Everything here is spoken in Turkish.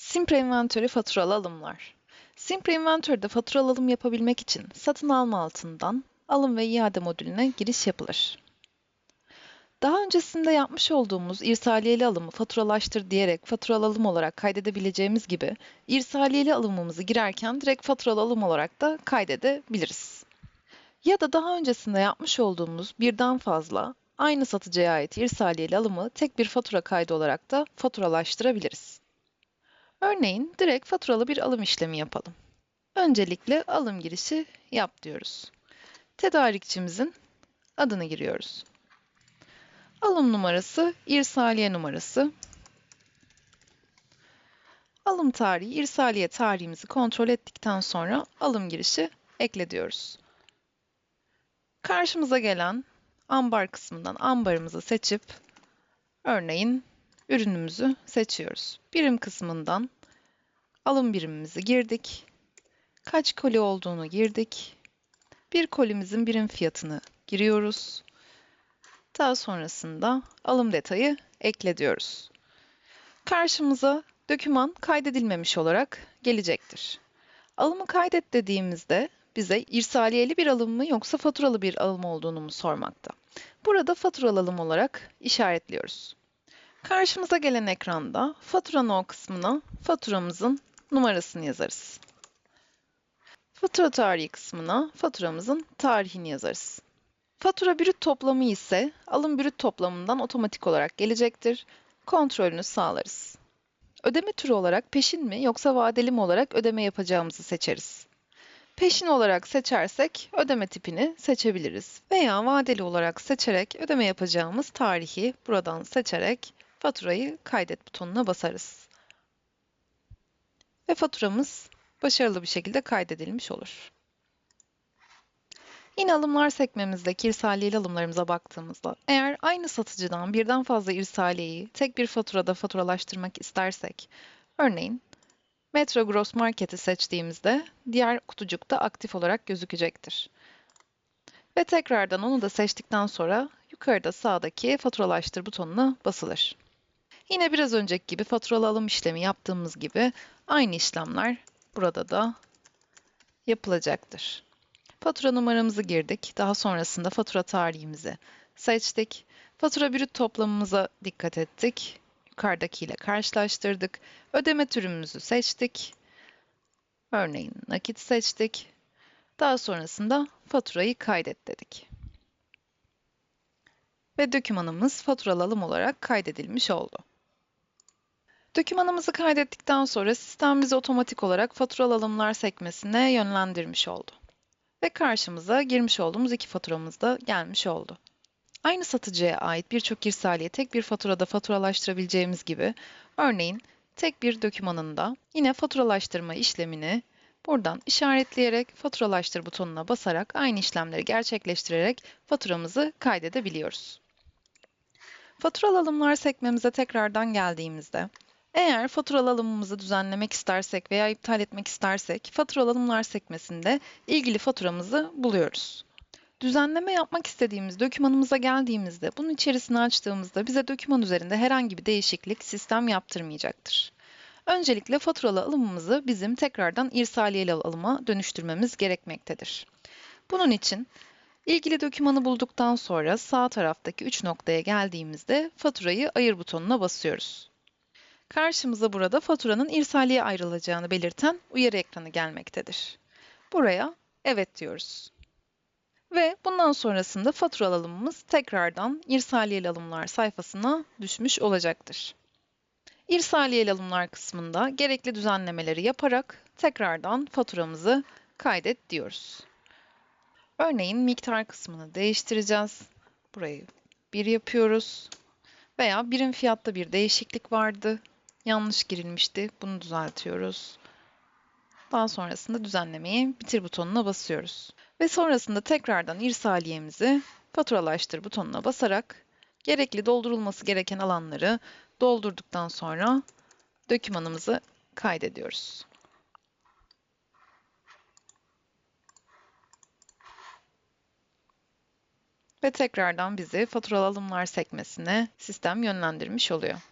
Simpre Inventory faturalı alımlar. Simpre Inventory'de faturalı alım yapabilmek için satın alma altından alım ve iade modülüne giriş yapılır. Daha öncesinde yapmış olduğumuz irsaliyeli alımı faturalaştır diyerek faturalı alım olarak kaydedebileceğimiz gibi irsaliyeli alımımızı girerken direkt faturalı alım olarak da kaydedebiliriz. Ya da daha öncesinde yapmış olduğumuz birden fazla aynı satıcıya ait irsaliyeli alımı tek bir fatura kaydı olarak da faturalaştırabiliriz. Örneğin direkt faturalı bir alım işlemi yapalım. Öncelikle alım girişi yap diyoruz. Tedarikçimizin adını giriyoruz. Alım numarası, irsaliye numarası. Alım tarihi, irsaliye tarihimizi kontrol ettikten sonra alım girişi ekle diyoruz. Karşımıza gelen ambar kısmından ambarımızı seçip örneğin ürünümüzü seçiyoruz. Birim kısmından alım birimimizi girdik. Kaç koli olduğunu girdik. Bir kolimizin birim fiyatını giriyoruz. Daha sonrasında alım detayı ekle diyoruz. Karşımıza döküman kaydedilmemiş olarak gelecektir. Alımı kaydet dediğimizde bize irsaliyeli bir alım mı yoksa faturalı bir alım olduğunu mu sormakta. Burada faturalı alım olarak işaretliyoruz. Karşımıza gelen ekranda fatura no kısmına faturamızın numarasını yazarız. Fatura tarihi kısmına faturamızın tarihini yazarız. Fatura brüt toplamı ise alım brüt toplamından otomatik olarak gelecektir. Kontrolünü sağlarız. Ödeme türü olarak peşin mi yoksa vadeli mi olarak ödeme yapacağımızı seçeriz. Peşin olarak seçersek ödeme tipini seçebiliriz. Veya vadeli olarak seçerek ödeme yapacağımız tarihi buradan seçerek faturayı kaydet butonuna basarız. Ve faturamız başarılı bir şekilde kaydedilmiş olur. Yine alımlar sekmemizdeki irsaliyeli alımlarımıza baktığımızda eğer aynı satıcıdan birden fazla irsaliyeyi tek bir faturada faturalaştırmak istersek örneğin Metro Gross Market'i seçtiğimizde diğer kutucukta aktif olarak gözükecektir. Ve tekrardan onu da seçtikten sonra yukarıda sağdaki faturalaştır butonuna basılır. Yine biraz önceki gibi faturalı alım işlemi yaptığımız gibi aynı işlemler burada da yapılacaktır. Fatura numaramızı girdik. Daha sonrasında fatura tarihimizi seçtik. Fatura brüt toplamımıza dikkat ettik. Yukarıdakiyle karşılaştırdık. Ödeme türümüzü seçtik. Örneğin nakit seçtik. Daha sonrasında faturayı kaydet dedik. Ve dokümanımız faturalı alım olarak kaydedilmiş oldu. Dokümanımızı kaydettikten sonra sistem bizi otomatik olarak faturalı alımlar sekmesine yönlendirmiş oldu. Ve karşımıza girmiş olduğumuz iki faturamız da gelmiş oldu. Aynı satıcıya ait birçok irsaliye tek bir faturada faturalaştırabileceğimiz gibi, örneğin tek bir dokümanında yine faturalaştırma işlemini buradan işaretleyerek faturalaştır butonuna basarak aynı işlemleri gerçekleştirerek faturamızı kaydedebiliyoruz. Faturalı alımlar sekmemize tekrardan geldiğimizde eğer faturalı alımımızı düzenlemek istersek veya iptal etmek istersek faturalı alımlar sekmesinde ilgili faturamızı buluyoruz. Düzenleme yapmak istediğimiz dokümanımıza geldiğimizde bunun içerisini açtığımızda bize doküman üzerinde herhangi bir değişiklik sistem yaptırmayacaktır. Öncelikle faturalı alımımızı bizim tekrardan irsaliyeli alıma dönüştürmemiz gerekmektedir. Bunun için ilgili dokümanı bulduktan sonra sağ taraftaki 3 noktaya geldiğimizde faturayı ayır butonuna basıyoruz. Karşımıza burada faturanın irsaliye ayrılacağını belirten uyarı ekranı gelmektedir. Buraya evet diyoruz. Ve bundan sonrasında faturalı alımımız tekrardan irsaliyeli alımlar sayfasına düşmüş olacaktır. İrsaliyeli alımlar kısmında gerekli düzenlemeleri yaparak tekrardan faturamızı kaydet diyoruz. Örneğin miktar kısmını değiştireceğiz. Burayı 1 yapıyoruz. Veya birim fiyatta bir değişiklik vardı. Yanlış girilmişti. Bunu düzeltiyoruz. Daha sonrasında düzenlemeyi bitir butonuna basıyoruz. Ve sonrasında tekrardan irsaliyemizi faturalaştır butonuna basarak gerekli doldurulması gereken alanları doldurduktan sonra dokümanımızı kaydediyoruz. Ve tekrardan bizi faturalı alımlar sekmesine sistem yönlendirmiş oluyor.